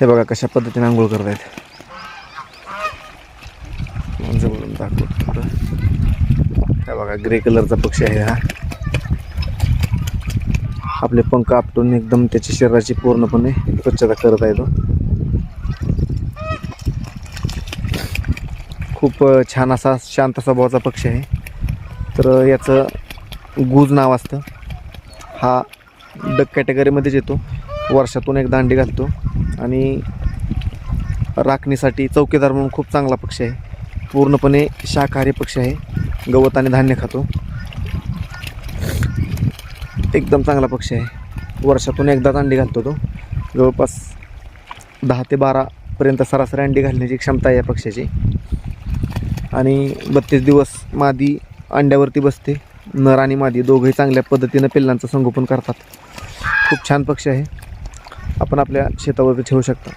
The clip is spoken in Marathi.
हे बघा कशा पद्धतीने आंघोळ करत आहेत जवळून दाखवतो हे बघा ग्रे कलरचा पक्षी आहे हा. आपले पंख आपटून एकदम त्याची शरीराची पूर्णपणे स्वच्छता करत आहे तो. खूप छान असा शांत स्वभावाचा पक्षी आहे. तर याचं गुज नाव असतं. हा डग कॅटेगरीमध्येच येतो. वर्षातून एकदा अंडी घालतो. आणि राखणीसाठी चौकीदार म्हणून खूप चांगला पक्षी आहे. पूर्णपणे शाकाहारी पक्षी आहे. गवत आणि धान्य खातो. एकदम चांगला पक्षी आहे. वर्षातून एकदाच अंडी घालतो तो. जवळपास दहा ते बारापर्यंत सरासरी अंडी घालण्याची क्षमता आहे या पक्ष्याची आणि बत्तीस दिवस मादी अंड्यावरती बसते. नर आणि मादी दोघंही चांगल्या पद्धतीनं पिल्लांचं संगोपन करतात. खूप छान पक्षी आहे. आपण आपल्या शेतावरती ठेवू शकता.